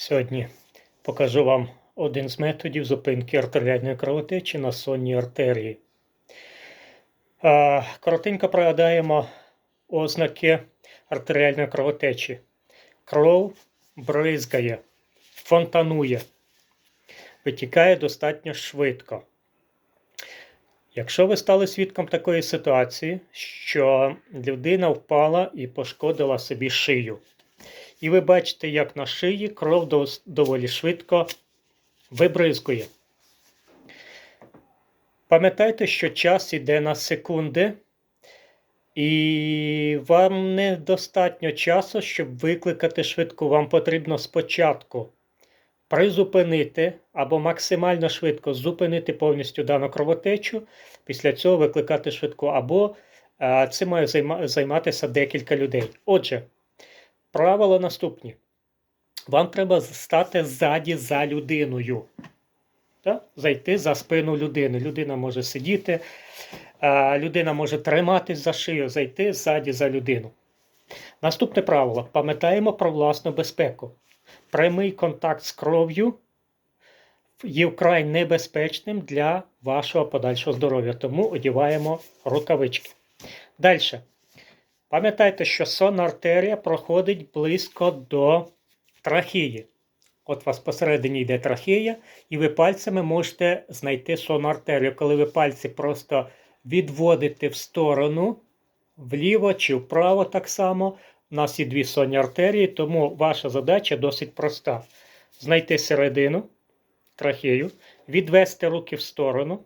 Сьогодні покажу вам один з методів зупинки артеріальної кровотечі на сонній артерії. Коротенько пригадаємо ознаки артеріальної кровотечі. Кров бризгає, фонтанує, витікає достатньо швидко. Якщо ви стали свідком такої ситуації, що людина впала і пошкодила собі шию, і ви бачите, як на шиї кров доволі швидко вибризкує. Пам'ятайте, що час іде на секунди, і вам недостатньо часу, щоб викликати швидку. Вам потрібно спочатку призупинити або максимально швидко зупинити повністю дану кровотечу, після цього викликати швидку, або е, цим має займатися декілька людей. Отже, правила наступні. Вам треба стати ззаді за людиною. Так? Зайти за спину людини. Людина може сидіти, людина може триматись за шию, зайти ззаді за людину. Наступне правило. Пам'ятаємо про власну безпеку. Прямий контакт з кров'ю є вкрай небезпечним для вашого подальшого здоров'я, тому одіваємо рукавички. Далі. Пам'ятайте, що сонна артерія проходить близько до трахеї. От у вас посередині йде трахея, і ви пальцями можете знайти сонну артерію. Коли ви пальці просто відводите в сторону, вліво чи вправо так само. У нас є дві сонні артерії, тому ваша задача досить проста: знайти середину трахею, відвести руки в сторону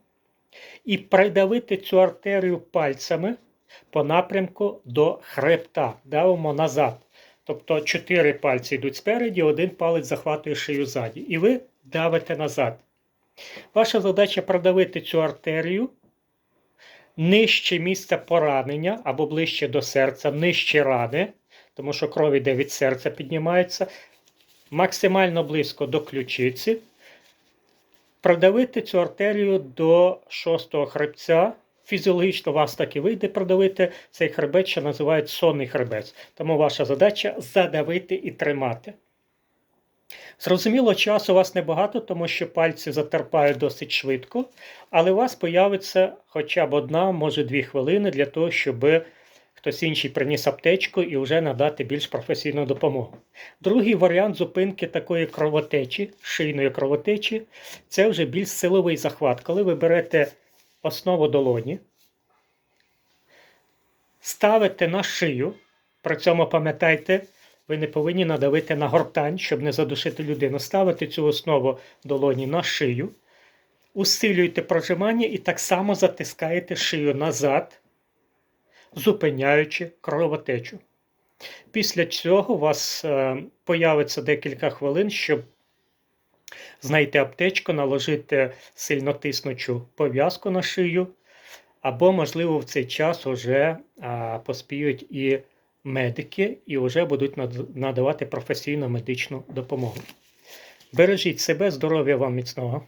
і придавити цю артерію пальцями по напрямку до хребта. Давимо назад. Тобто чотири пальці йдуть спереді, один палець захватує шию ззаді. І ви давите назад. Ваша задача продавити цю артерію нижче місця поранення або ближче до серця, нижче рани, тому що кров іде від серця, піднімається, максимально близько до ключиці. Продавити цю артерію до шостого хребця. Фізіологічно вас так і вийде продавити цей хребет, що називають сонний хребець. Тому ваша задача задавити і тримати. Зрозуміло, часу у вас небагато, тому що пальці затерпають досить швидко, але у вас появиться хоча б одна, може дві хвилини для того, щоб хтось інший приніс аптечку і вже надати більш професійну допомогу. Другий варіант зупинки такої кровотечі, шийної кровотечі, це вже більш силовий захват. Коли ви берете основу долоні, ставите на шию, при цьому пам'ятайте, ви не повинні надавити на гортань, щоб не задушити людину. Ставите цю основу долоні на шию, усилюєте прожимання і так само затискаєте шию назад, зупиняючи кровотечу. Після цього у вас е, появиться декілька хвилин, щоб знайти аптечку, наложити сильно тиснучу пов'язку на шию, або, можливо, в цей час вже поспіють і медики, і вже будуть надавати професійну медичну допомогу. Бережіть себе, здоров'я вам міцного!